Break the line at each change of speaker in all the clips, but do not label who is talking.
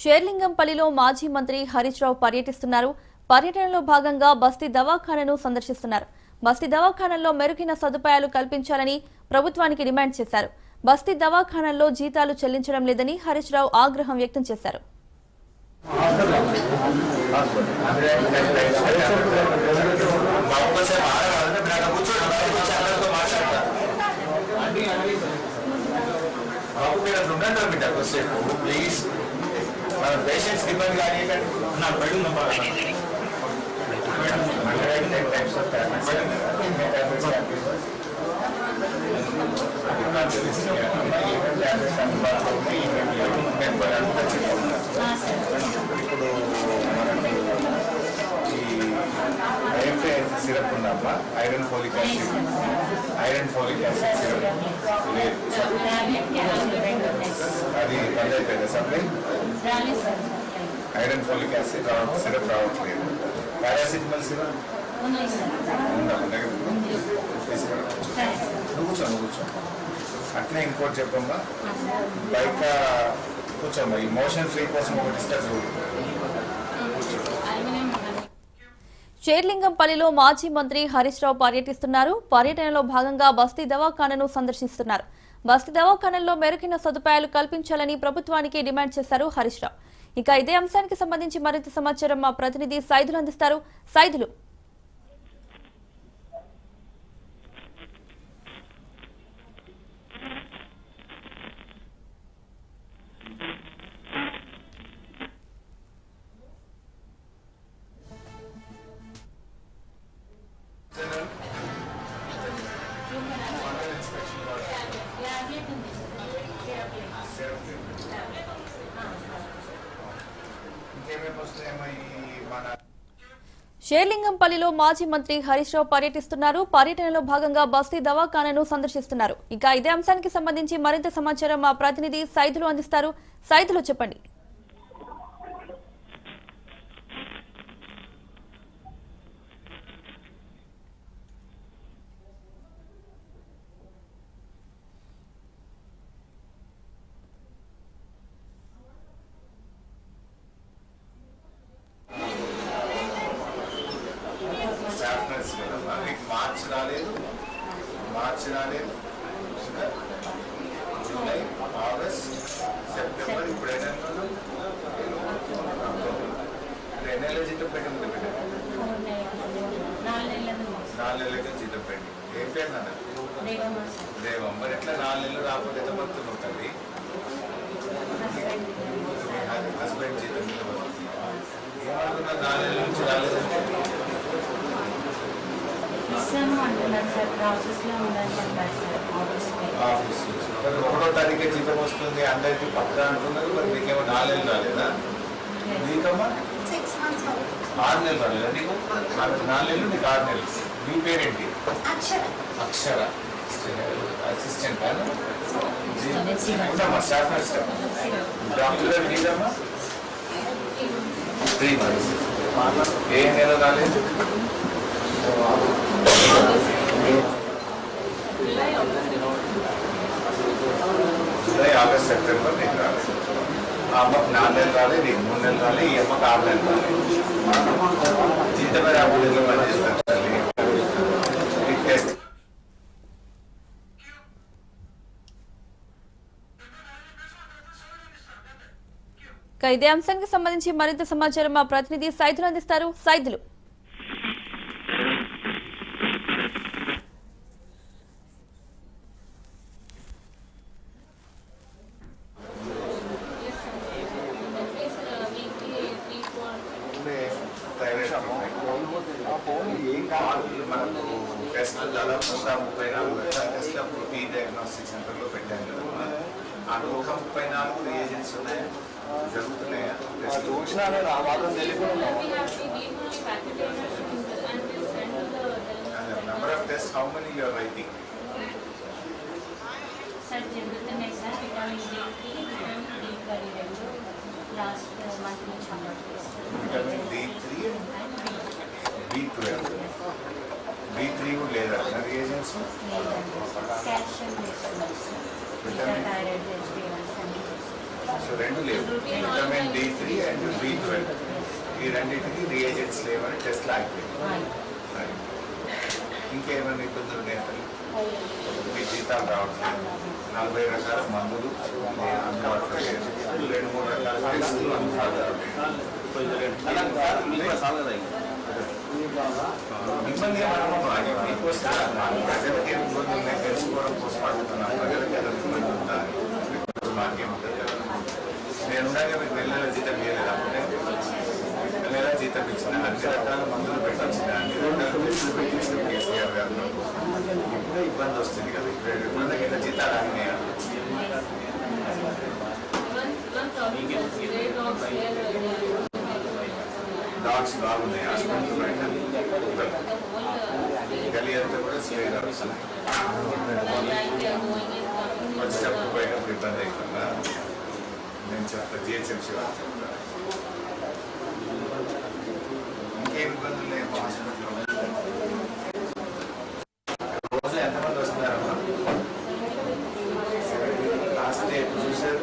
షేర్లింగంపల్లిలో మాజీ మంత్రి హరీష్ రావు పర్యటిస్తున్నారు. పర్యటనలో భాగంగా బస్తీ దవాఖానను సందర్శిస్తున్నారు. బస్తీ దవాఖానల్లో మెరుగైన సదుపాయాలు కల్పించాలని ప్రభుత్వానికి డిమాండ్ చేశారు. బస్తీ దవాఖానల్లో జీతాలు చెల్లించడం లేదని హరీష్ రావు ఆగ్రహం వ్యక్తం చేశారు.
బాబు మీరు ఉండండి బిడ్డ కొద్దిసేపు ప్లీజ్ పేషెంట్స్ ఇబ్బంది కానీ నా బెడ్ ఇప్పుడు సిరప్ ఉందమ్మా. Iron folic acid. Iron folic acid syrup. లేదు అది బంద్ అయిపోయిందా సప్లై? ఐరన్ ఫోలిక్ యాసిడ్ రావడం సిరప్ రావట్లేదు. Paracetamol syrup? ఉందా? నువ్వు కూర్చో నువ్వు కూర్చో. అట్లే ఇంకోటి చెప్పమ్మా. బయట కూర్చోమ్మా. ఈ మోషన్ ఫ్రీ కోసం ఒక డిస్టర్స్
షేర్లింగంపల్లిలో మాజీ మంత్రి హరీష్ రావు పర్యటిస్తున్నారు. పర్యటనలో భాగంగా బస్తీ దవాఖానను సందర్శిస్తున్నారు. బస్తీ దవాఖానల్లో మెరుగైన సదుపాయాలు కల్పించాలని ప్రభుత్వానికి డిమాండ్ చేశారు హరీష్ రావు. ఇక ఇదే అంశానికి సంబంధించి మరింత సమాచారం మా ప్రతినిధి సైదులు అందిస్తారు. సైదులు షేర్లింగంపల్లిలో మాజీ మంత్రి హరీష్ రావు పర్యటిస్తున్నారు. పర్యటనలో భాగంగా బస్తీ దవాఖానను సందర్శిస్తున్నారు. ఇక ఇదే అంశానికి సంబంధించి మరింత సమాచారం మా ప్రతినిధి సైదులు అందిస్తారు. సైదులు చెప్పండి
స్టాఫ్ నర్స్ కదమ్మా మీకు మార్చ్ రాలేదు మార్చ్ రాలేదు ఇంకా జూలై ఆగస్ట్ సెప్టెంబర్ ఇప్పుడు ఏ నెలలో రెండు నెలల జీతం పెట్టింది నాలుగు నెలలకి జీతం పెట్టి ఏం పేరు నాన్న దేవం మరి ఎట్లా నాలుగు నెలలు రాకపోతే ఎంత బతుకులు ఉంటుంది హస్బెండ్ జీతం ఏమనుకున్నా నాలుగు నెలల నుంచి రాలేదంటే
అంటున్నారు సార్ ఉందని చెప్పారు సార్ ఆఫీస్
ఒకటో తారీఖే జీతం వస్తుంది అందరికీ పక్క అంటున్నారు మరి మీకేమో నాలుగు నెలలు రాలేదా
మీకమ్మా
ఆరు నెలలు రాలేదా నీకు నాలుగు నెలలు నీకు ఆరు నెలలు. నీ పేరేంటి?
అక్షర.
అక్షర. అసిస్టెంట్. ఉండమ్మా స్టాఫ్ డాక్టర్ గారు నీదమ్మా త్రీ మంత్స్ ఏ నెల రాలేదు జూలై ఆగస్ట్ సెప్టెంబర్ నీకు రాలేదు ఆ అమ్మకు నాలుగు నెలలు రాలేదు నీకు మూడు నెలలు రాలి ఈ అమ్మకు ఆరు నెలలు రాలి జీతమే రాకుండా పనిచేస్తారు తల్లి ఈ టెస్ట్
ఇక ఇదే అంశానికి సంబంధించి మరింత సమాచారం మా ప్రతినిధి సైదులు అందిస్తారు. సైదులు.
మనకు టెస్ట్ దాదాపు నూట ముప్పై నాలుగు టెస్ట్ అప్పుడు టీ డయాగ్నోస్టిక్ సెంటర్లో పెట్టాం కదా ఆ నూట ముప్పై నాలుగు ఏజెంట్స్ ఉన్నాయా జరుగుతున్నాయా టెస్ట్
చూసినానే ఆ మాత్రం తెలియకుండా
number of test how many you are writing
sir జరుగుతున్నాయి సార్ విటమిన్ డికి విటమిన్ డి కరీ రెండు లాస్ట్ మంత్ నుంచి అలవాటు
vitamin D three B twelve B three కూడా లేదా? ఏజెంట్స్
ఏజెన్స్
సో రెండు లేవు. Vitamin D three and B twelve ఈ రెండింటికి రియేజెంట్స్ లేవని టెస్ట్ ఆగిపోయింది ఇంకేమైనా ఇబ్బందులు ఉన్నాయి మీ జీతాలు రావట్లేదు. నలభై రకాల మందులు అందుబాటులో రెండు మూడు రకాల టెస్టులు అందుబాటులో లేవు. మిమ్మల్ని మీకోసం ప్రజలకి ఏం ఇబ్బంది ఉన్నాయి తెలుసుకోవడం కోసం అడుగుతున్నాం ప్రజలకి ఏదో ఇబ్బంది ఉందా అని. ఉంటుంది కదా. నేను ఉండగా మీకు నెల జీతం ఇవ్వలేదు అప్పుడే నెల జీతం ఇచ్చిన అన్ని రకాల మందులు పెట్టించిన అన్ని రకాల కేసీఆర్ గారు ఇప్పుడే ఇబ్బంది వస్తుంది కదా ఇప్పుడు ఎప్పుడన్నా కింద జీతాలు ఆగినాయా డాగ్స్ బాగున్నాయి హాస్పిటల్ బయట. గలీ అంతా కూడా స్ప్రే వస్తున్నాయి వచ్చేటప్పుడు పోయినప్పుడు ఇబ్బంది అవుతుందా నేను చెప్తా జిహెచ్ఎంసీ వాళ్ళు చెప్తాను ఇంకేం ఇబ్బందులు లేవు హాస్పిటల్లో రోజు ఎంతమంది వస్తున్నారమ్మా లాస్ట్ డే ఎప్పుడు చూసారు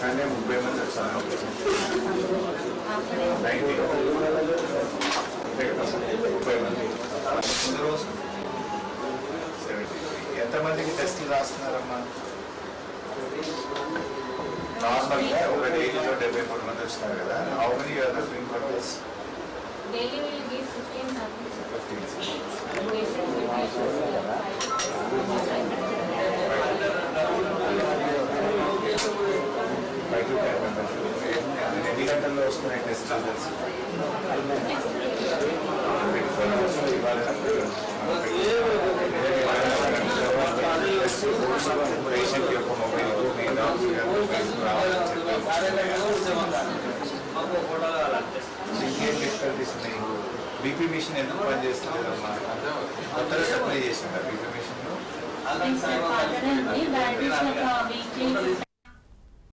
సండే ముప్పై మంది కదా ముప్పై మంది ముందు రోజు సెవెంటీ ఎంతమందికి టెస్టులు రాస్తున్నారమ్మా నార్మల్గా ఒక డైలీలో డెబ్బై మూడు మంది వచ్చినారు కదా. How many
fifteen samples.
Fifteen గంటల్లో వస్తున్నాయి టెస్ట్ రిజల్ట్స్ పేషెంట్ యొక్క మొబైల్ మీ డాక్టర్ గారు ఇంకేం డిఫికల్టీస్ ఉన్నాయి బీపీ మిషన్ ఎందుకు పనిచేస్తలేదమ్మా కొత్తగా సప్లై చేసిందా బీపీ మిషన్